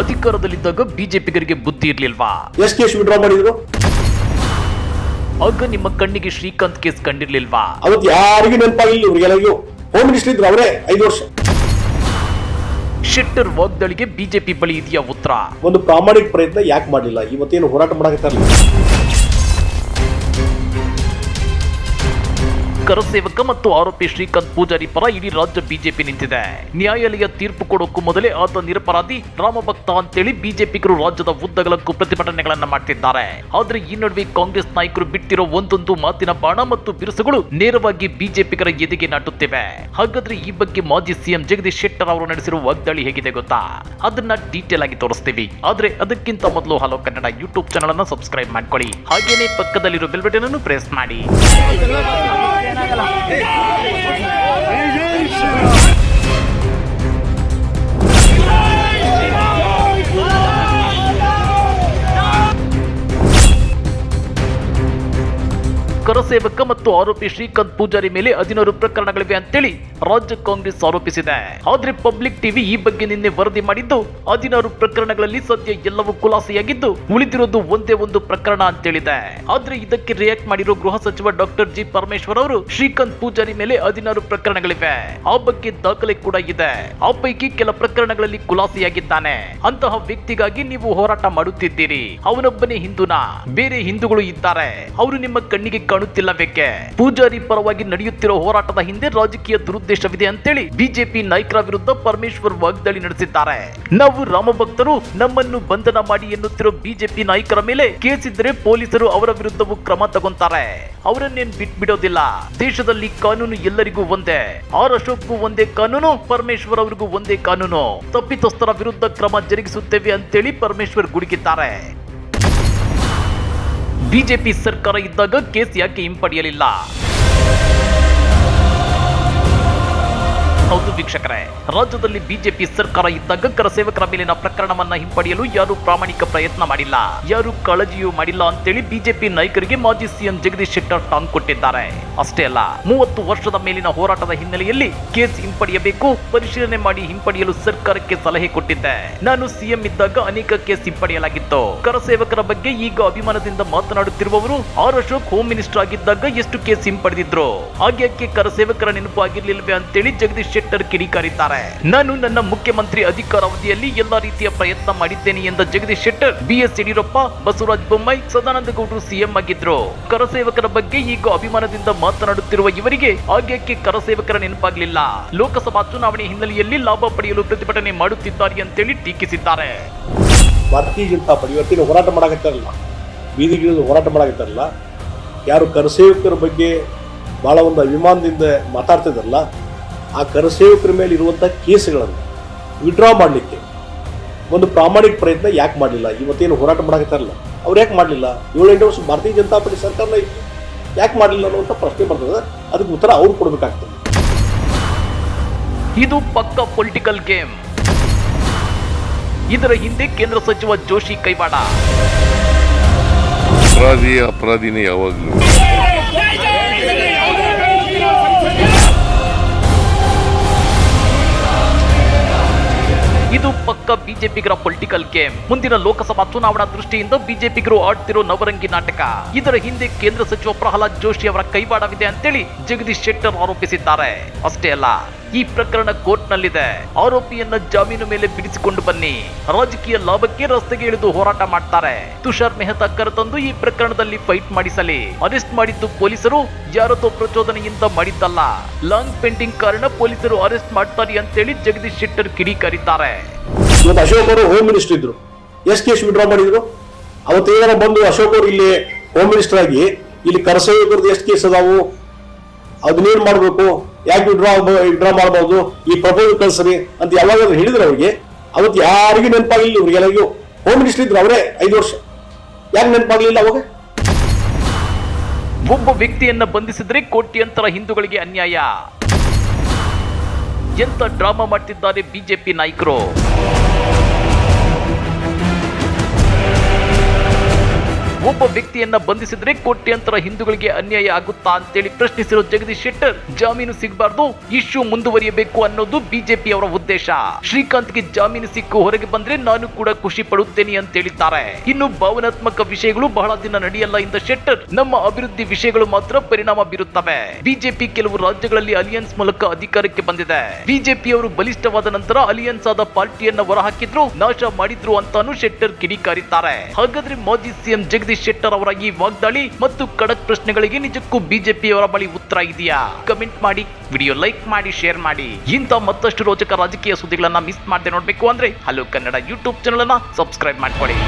ಅಧಿಕಾರದಲ್ಲಿದ್ದಾಗ ಬಿಜೆಪಿಗರಿಗೆ ಬುದ್ಧಿ ಇರ್ಲಿಲ್ವಾ? ಎಷ್ಟು ಕೇಸ್ ವಿಡ್ರಾ ಮಾಡಿದ್ರು? ಆಗ ನಿಮ್ಮ ಕಣ್ಣಿಗೆ ಶ್ರೀಕಾಂತ್ ಕೇಸ್ ಕಂಡಿರ್ಲಿಲ್ವಾ? ಅವತ್ತು ಯಾರಿಗೂ ನೆನಪಾಗಿಲ್ಲ ಇವ್ರಿಗೆಲ್ಲರಿಗೂ ಹೋಮ್ ಮಿನಿಸ್ಟರ್ ಇದ್ರು ಅವರೇ ಐದು ವರ್ಷ. ಶೆಟ್ಟರ್ ವಾಗ್ದಾಳಿಗೆ ಬಿಜೆಪಿ ಬಳಿ ಇದೆಯಾ ಉತ್ತರ? ಒಂದು ಪ್ರಾಮಾಣಿಕ ಪ್ರಯತ್ನ ಯಾಕೆ ಮಾಡಲಿಲ್ಲ? ಇವತ್ತೇನು ಹೋರಾಟ ಮಾಡಕತ್ತಾರಲ್ಲ ಕರಸೇವಕ ಮತ್ತು ಆರೋಪಿ ಶ್ರೀಕಾಂತ್ ಪೂಜಾರಿ ಪರ ಇಡೀ ರಾಜ್ಯ ಬಿಜೆಪಿ ನಿಂತಿದೆ. ನ್ಯಾಯಾಲಯ ತೀರ್ಪು ಕೊಡೋಕ್ಕೂ ಮೊದಲೇ ಆತ ನಿರಪರಾಧಿ, ರಾಮಭಕ್ತ ಅಂತೇಳಿ ಬಿಜೆಪಿಗರು ರಾಜ್ಯದ ಉದ್ದಗಲಕ್ಕೂ ಪ್ರತಿಭಟನೆಗಳನ್ನ ಮಾಡ್ತಿದ್ದಾರೆ. ಆದ್ರೆ ಈ ನಡುವೆ ಕಾಂಗ್ರೆಸ್ ನಾಯಕರು ಬಿಟ್ಟಿರೋ ಒಂದೊಂದು ಮಾತಿನ ಬಾಣ ಮತ್ತು ಬಿರುಸುಗಳು ನೇರವಾಗಿ ಬಿಜೆಪಿಗರ ಎದೆಗೆ ನಾಟುತ್ತಿವೆ. ಹಾಗಾದ್ರೆ ಈ ಬಗ್ಗೆ ಮಾಜಿ ಸಿಎಂ ಜಗದೀಶ್ ಶೆಟ್ಟರ್ ಅವರು ನಡೆಸಿರುವ ವಾಗ್ದಾಳಿ ಹೇಗಿದೆ ಗೊತ್ತಾ? ಅದನ್ನ ಡೀಟೇಲ್ ಆಗಿ ತೋರಿಸ್ತೀವಿ. ಆದ್ರೆ ಅದಕ್ಕಿಂತ ಮೊದಲು ಹಲೋ ಕನ್ನಡ ಯೂಟ್ಯೂಬ್ ಚಾನಲ್ ಅನ್ನ ಸಬ್ಸ್ಕ್ರೈಬ್ ಮಾಡ್ಕೊಳ್ಳಿ. ಹಾಗೇನೆ ಪಕ್ಕದಲ್ಲಿರೋ ಬೆಲ್ ಬಟನ್ ಅನ್ನು ಪ್ರೆಸ್ ಮಾಡಿ. i'm going to ಕರಸೇವಕ ಮತ್ತು ಆರೋಪಿ ಶ್ರೀಕಾಂತ್ ಪೂಜಾರಿ ಮೇಲೆ ಹದಿನಾರು ಪ್ರಕರಣಗಳಿವೆ ಅಂತೇಳಿ ರಾಜ್ಯ ಕಾಂಗ್ರೆಸ್ ಆರೋಪಿಸಿದೆ. ಆದ್ರೆ ಪಬ್ಲಿಕ್ ಟಿವಿ ಈ ಬಗ್ಗೆ ನಿನ್ನೆ ವರದಿ ಮಾಡಿದ್ದು ಹದಿನಾರು ಪ್ರಕರಣಗಳಲ್ಲಿ ಸದ್ಯ ಎಲ್ಲವೂ ಖುಲಾಸೆಯಾಗಿದ್ದು ಉಳಿದಿರೋದು ಒಂದೇ ಒಂದು ಪ್ರಕರಣ ಅಂತೇಳಿದೆ. ಆದ್ರೆ ಇದಕ್ಕೆ ರಿಯಾಕ್ಟ್ ಮಾಡಿರೋ ಗೃಹ ಸಚಿವ ಡಾಕ್ಟರ್ ಜಿ ಪರಮೇಶ್ವರ್ ಅವರು ಶ್ರೀಕಾಂತ್ ಪೂಜಾರಿ ಮೇಲೆ ಹದಿನಾರು ಪ್ರಕರಣಗಳಿವೆ. ಆ ಬಗ್ಗೆ ದಾಖಲೆ ಕೂಡ ಇದೆ. ಆ ಪೈಕಿ ಕೆಲ ಪ್ರಕರಣಗಳಲ್ಲಿ ಖುಲಾಸೆಯಾಗಿದ್ದಾನೆ. ಅಂತಹ ವ್ಯಕ್ತಿಗಾಗಿ ನೀವು ಹೋರಾಟ ಮಾಡುತ್ತಿದ್ದೀರಿ. ಅವನೊಬ್ಬನೇ ಹಿಂದೂನಾ? ಬೇರೆ ಹಿಂದೂಗಳು ಇದ್ದಾರೆ. ಅವರು ನಿಮ್ಮ ಕಣ್ಣಿಗೆ ಕಾಣುತ್ತಿಲ್ಲವೇಕೆ ಪೂಜಾರಿ ಪರವಾಗಿ ನಡೆಯುತ್ತಿರುವ ಹೋರಾಟದ ಹಿಂದೆ ರಾಜಕೀಯ ದುರುದ್ದೇಶವಿದೆ ಅಂತೇಳಿ ಬಿಜೆಪಿ ನಾಯಕರ ವಿರುದ್ಧ ಪರಮೇಶ್ವರ್ ವಾಗ್ದಾಳಿ ನಡೆಸಿದ್ದಾರೆ. ನಾವು ರಾಮಭಕ್ತರು ನಮ್ಮನ್ನು ಬಂಧನ ಮಾಡಿ ಎನ್ನುತ್ತಿರುವ ಬಿಜೆಪಿ ನಾಯಕರ ಮೇಲೆ ಕೇಸಿದ್ರೆ ಪೊಲೀಸರು ಅವರ ವಿರುದ್ಧವೂ ಕ್ರಮ ತಗೊಂತಾರೆ. ಅವರನ್ನೇನ್ ಬಿಟ್ಬಿಡೋದಿಲ್ಲ. ದೇಶದಲ್ಲಿ ಕಾನೂನು ಎಲ್ಲರಿಗೂ ಒಂದೇ. ಆರ್ ಅಶೋಕ್ಗೂ ಒಂದೇ ಕಾನೂನು, ಪರಮೇಶ್ವರ್ ಅವರಿಗೂ ಒಂದೇ ಕಾನೂನು. ತಪ್ಪಿತಸ್ಥರ ವಿರುದ್ಧ ಕ್ರಮ ಜರುಗಿಸುತ್ತೇವೆ ಅಂತೇಳಿ ಪರಮೇಶ್ವರ್ ಗುಡುಗಿದ್ದಾರೆ. ಬಿಜೆಪಿ ಸರ್ಕಾರ ಇದ್ದಾಗ ಕೇಸ್ ಯಾಕೆ ಹಿಂಪಡೆಯಲಿಲ್ಲ? ಹೌದು ವೀಕ್ಷಕರೇ. ರಾಜ್ಯದಲ್ಲಿ ಬಿಜೆಪಿ ಸರ್ಕಾರ ಇದ್ದಾಗ ಕರಸೇವಕರ ಮೇಲಿನ ಪ್ರಕರಣವನ್ನ ಹಿಂಪಡೆಯಲು ಯಾರು ಪ್ರಾಮಾಣಿಕ ಪ್ರಯತ್ನ ಮಾಡಿಲ್ಲ. ಯಾರು ಕಾಳಜಿಯೂ ಮಾಡಿಲ್ಲ ಅಂತೇಳಿ ಬಿಜೆಪಿ ನಾಯಕರಿಗೆ ಮಾಜಿ ಸಿಎಂ ಜಗದೀಶ್ ಶೆಟ್ಟರ್ ಟಾಂಗ್ ಕೊಟ್ಟಿದ್ದಾರೆ. ಅಷ್ಟೇ ಅಲ್ಲ, ಮೂವತ್ತು ವರ್ಷದ ಮೇಲಿನ ಹೋರಾಟದ ಹಿನ್ನೆಲೆಯಲ್ಲಿ ಕೇಸ್ ಹಿಂಪಡೆಯಬೇಕು, ಪರಿಶೀಲನೆ ಮಾಡಿ ಹಿಂಪಡೆಯಲು ಸರ್ಕಾರಕ್ಕೆ ಸಲಹೆ ಕೊಟ್ಟಿದ್ದೆ. ನಾನು ಸಿಎಂ ಇದ್ದಾಗ ಅನೇಕ ಕೇಸ್ ಹಿಂಪಡೆಯಲಾಗಿತ್ತು. ಕರಸೇವಕರ ಬಗ್ಗೆ ಈಗ ಅಭಿಮಾನದಿಂದ ಮಾತನಾಡುತ್ತಿರುವವರು ಆರ್ ಅಶೋಕ್ ಹೋಮ್ ಮಿನಿಸ್ಟರ್ ಆಗಿದ್ದಾಗ ಎಷ್ಟು ಕೇಸ್ ಹಿಂಪಡೆದಿದ್ರು? ಹಾಗ್ಯಾಕೆ ಕರಸೇವಕರ ನೆನಪು ಆಗಿರ್ಲಿಲ್ವೇ ಅಂತೇಳಿ ಜಗದೀಶ್ ಶೆಟ್ಟರ್ ಕಿಡಿಕಾರಿದ್ದಾರೆ. ನಾನು ನನ್ನ ಮುಖ್ಯಮಂತ್ರಿ ಅಧಿಕಾರ ಅವಧಿಯಲ್ಲಿ ಎಲ್ಲಾ ರೀತಿಯ ಪ್ರಯತ್ನ ಮಾಡಿದ್ದೇನೆ ಎಂದ ಜಗದೀಶ್ ಶೆಟ್ಟರ್, ಬಿಎಸ್ ಯಡಿಯೂರಪ್ಪ, ಬಸವರಾಜ ಬೊಮ್ಮಾಯಿ, ಸದಾನಂದ ಗೌಡರು ಸಿಎಂ ಆಗಿದ್ರು. ಕರಸೇವಕರ ಬಗ್ಗೆ ಈಗ ಅಭಿಮಾನದಿಂದ ಮಾತನಾಡುತ್ತಿರುವ ಇವರಿಗೆ ಆಗ್ಯಾಕೆ ಕರಸೇವಕರ ನೆನಪಾಗಲಿಲ್ಲ. ಲೋಕಸಭಾ ಚುನಾವಣೆ ಹಿನ್ನೆಲೆಯಲ್ಲಿ ಲಾಭ ಪಡೆಯಲು ಪ್ರತಿಭಟನೆ ಮಾಡುತ್ತಿದ್ದಾರೆ ಅಂತೇಳಿ ಟೀಕಿಸಿದ್ದಾರೆ. ಭಾರತೀಯ ಜನತಾ ಪಾರ್ಟಿ ಇವತ್ತಿನ ಹೋರಾಟ ಮಾಡಕತ್ತಾರಲ್ಲ. ಬೀದಿಗಿಳಿದು ಹೋರಾಟ ಮಾಡಕತ್ತಾರಲ್ಲ. ಯಾರು ಕರಸೇವಕರ ಬಗ್ಗೆ ಭಾಳ ಒಂದು ಅಭಿಮಾನದಿಂದ ಮಾತಾಡ್ತಿದ್ದಾರಲ್ಲ ಆ ಕರಸೇವಕರ ಮೇಲೆ ಇರುವಂಥ ಕೇಸ್ಗಳನ್ನು ವಿಡ್ರಾ ಮಾಡಲಿಕ್ಕೆ. ಒಂದು ಪ್ರಾಮಾಣಿಕ ಪ್ರಯತ್ನ ಯಾಕೆ ಮಾಡಲಿಲ್ಲ? ಇವತ್ತೇನು ಹೋರಾಟ ಮಾಡಕತ್ತಾರಲ್ಲ ಅವ್ರು ಯಾಕೆ ಮಾಡಲಿಲ್ಲ? ಏಳೆಂಟು ವರ್ಷ ಭಾರತೀಯ ಜನತಾ ಪಾರ್ಟಿ ಸರ್ಕಾರನ ಇತ್ತು ಯಾಕೆ ಮಾಡಲಿಲ್ಲ ಅನ್ನುವಂಥ ಪ್ರಶ್ನೆ ಬರ್ತದೆ. ಅದಕ್ಕೆ ಉತ್ತರ ಅವ್ರು ಕೊಡಬೇಕಾಗ್ತದೆ. ಇದು ಪಕ್ಕ ಪೊಲಿಟಿಕಲ್ ಗೇಮ್ ಇದರ ಹಿಂದೆ ಕೇಂದ್ರ ಸಚಿವ ಜೋಶಿ ಕೈವಾಡ. ಅಪರಾಧಿ ಅಪರಾಧಿನೇ ಯಾವಾಗಲೂ. ಪಕ್ಕ ಬಿಜೆಪಿಗರ ಪೊಲಿಟಿಕಲ್ ಗೇಮ್ ಮುಂದಿನ ಲೋಕಸಭಾ ಚುನಾವಣಾ ದೃಷ್ಟಿಯಿಂದ ಬಿಜೆಪಿಗರು ಆಡ್ತಿರೋ ನವರಂಗಿ ನಾಟಕ. ಇದರ ಹಿಂದೆ ಕೇಂದ್ರ ಸಚಿವ ಪ್ರಹ್ಲಾದ್ ಜೋಶಿ ಅವರ ಕೈವಾಡವಿದೆ ಅಂತೇಳಿ ಜಗದೀಶ್ ಶೆಟ್ಟರ್ ಆರೋಪಿಸಿದ್ದಾರೆ. ಅಷ್ಟೇ ಅಲ್ಲ ಈ ಪ್ರಕರಣ ಕೋರ್ಟ್ನಲ್ಲಿದೆ. ಆರೋಪಿಯನ್ನ ಜಾಮೀನು ಮೇಲೆ ಬಿಡಿಸಿಕೊಂಡು ಬನ್ನಿ. ರಾಜಕೀಯ ಲಾಭಕ್ಕೆ ರಸ್ತೆಗೆ ಇಳಿದು ಹೋರಾಟ ಮಾಡ್ತಾರೆ. ತುಷಾರ್ ಮೆಹ್ತಾ ಕರೆತಂದು ಈ ಪ್ರಕರಣದಲ್ಲಿ ಫೈಟ್ ಮಾಡಿಸಲಿ. ಅರೆಸ್ಟ್ ಮಾಡಿದ್ದು ಪೊಲೀಸರು ಯಾರದೋ ಪ್ರಚೋದನೆಯಿಂದ ಮಾಡಿದ್ದಲ್ಲ ಲಾಂಗ್ ಪೆಂಡಿಂಗ್ ಕಾರಣ ಪೊಲೀಸರು ಅರೆಸ್ಟ್ ಮಾಡ್ತಾರೆ ಅಂತೇಳಿ ಜಗದೀಶ್ ಶೆಟ್ಟರ್ ಕಿಡಿಕಾರಿದ್ದಾರೆ. ಅಶೋಕ್ ಅವರು ಹೋಮ್ ಮಿನಿಸ್ಟರ್ ಇದ್ರು. ಎಷ್ಟು ಕೇಸ್ ವಿಡ್ರಾ ಮಾಡಿದ್ರು. ಅವತ್ತೇನಾರ ಬಂದು ಅಶೋಕ್ ಅವರು ಇಲ್ಲಿ ಹೋಮ್ ಮಿನಿಸ್ಟರ್ ಆಗಿ, ಇಲ್ಲಿ ಕರಸೇವಕರದ್ದು ಎಷ್ಟು ಕೇಸ್ ಅದಾವು. ಅದನ್ನೇನು ಮಾಡಬೇಕು? ಯಾಕೆ ವಿಡ್ರಾ ವಿಡ್ರಾ ಮಾಡಬಹುದು ಈ ಪ್ರಪೋಸಲ್ ಕಳಿಸ್ರಿ ಅಂತ ಯಾವಾಗಾದ್ರೂ ಹೇಳಿದ್ರು ಅವರಿಗೆ, ಅವತ್ತು ಯಾರಿಗೂ ನೆನಪಾಗಲಿಲ್ಲ ಇವ್ರಿಗೆಲ್ಲರಿಗೂ ಹೋಮ್ ಮಿನಿಸ್ಟರ್ ಇದ್ರು ಅವರೇ ಐದು ವರ್ಷ. ಯಾಕೆ ನೆನಪಾಗಲಿಲ್ಲ ಅವಾಗ? ಒಬ್ಬ ವ್ಯಕ್ತಿಯನ್ನ ಬಂಧಿಸಿದ್ರೆ ಕೋಟ್ಯಂತರ ಹಿಂದೂಗಳಿಗೆ ಅನ್ಯಾಯ. ಎಂತ ಡ್ರಾಮಾ ಮಾಡ್ತಿದ್ದಾರೆ ಬಿಜೆಪಿ ನಾಯಕರು? ಒಬ್ಬ ವ್ಯಕ್ತಿಯನ್ನ ಬಂಧಿಸಿದ್ರೆ ಕೋಟ್ಯಂತರ ಹಿಂದೂಗಳಿಗೆ ಅನ್ಯಾಯ ಆಗುತ್ತಾ ಅಂತೇಳಿ ಪ್ರಶ್ನಿಸಿರೋ ಜಗದೀಶ್ ಶೆಟ್ಟರ್, ಜಾಮೀನು ಸಿಗಬಾರ್ದು, ಇಶ್ಯೂ ಮುಂದುವರಿಯಬೇಕು ಅನ್ನೋದು ಬಿಜೆಪಿ ಅವರ ಉದ್ದೇಶ. ಶ್ರೀಕಾಂತ್ಗೆ ಜಾಮೀನು ಸಿಕ್ಕು ಹೊರಗೆ ಬಂದ್ರೆ ನಾನು ಕೂಡ ಖುಷಿ ಪಡುತ್ತೇನೆ ಅಂತ ಹೇಳಿದ್ದಾರೆ ಇನ್ನು ಭಾವನಾತ್ಮಕ ವಿಷಯಗಳು ಬಹಳ ದಿನ ನಡೆಯಲ್ಲ ಎಂದ ಶೆಟ್ಟರ್, ನಮ್ಮ ಅಭಿವೃದ್ಧಿ ವಿಷಯಗಳು ಮಾತ್ರ ಪರಿಣಾಮ ಬೀರುತ್ತವೆ. ಬಿಜೆಪಿ ಕೆಲವು ರಾಜ್ಯಗಳಲ್ಲಿ ಅಲಿಯನ್ಸ್ ಮೂಲಕ ಅಧಿಕಾರಕ್ಕೆ ಬಂದಿದೆ. ಬಿಜೆಪಿಯವರು ಬಲಿಷ್ಠವಾದ ನಂತರ ಅಲಿಯನ್ಸ್ ಆದ ಪಾರ್ಟಿಯನ್ನ ಹೊರಹಾಕಿದ್ರು, ನಾಶ ಮಾಡಿದ್ರು ಅಂತಾನು ಶೆಟ್ಟರ್ ಕಿಡಿಕಾರಿದ್ದಾರೆ. ಹಾಗಾದ್ರೆ ಮಾಜಿ ಸಿಎಂ ಜಗದೀಶ್ ಶೆಟ್ಟರ್ ಅವರ ಈ ವಾಗ್ದಾಳಿ ಮತ್ತು ಖಡಕ್ ಪ್ರಶ್ನೆಗಳಿಗೆ ನಿಜಕ್ಕೂ ಬಿಜೆಪಿಯವರ ಬಳಿ ಉತ್ತರ ಇದೆಯಾ? ಕಮೆಂಟ್ ಮಾಡಿ ವಿಡಿಯೋ ಲೈಕ್ ಮಾಡಿ ಶೇರ್ ಮಾಡಿ. ಇಂಥ ಮತ್ತಷ್ಟು ರೋಚಕ ರಾಜಕೀಯ ಸುದ್ದಿಗಳನ್ನ ಮಿಸ್ ಮಾಡದೆ ನೋಡ್ಬೇಕು ಅಂದ್ರೆ ಹಲೋ ಕನ್ನಡ ಯೂಟ್ಯೂಬ್ ಚಾನಲ್ ಅನ್ನ ಸಬ್ಸ್ಕ್ರೈಬ್ ಮಾಡ್ಕೊಳ್ಳಿ.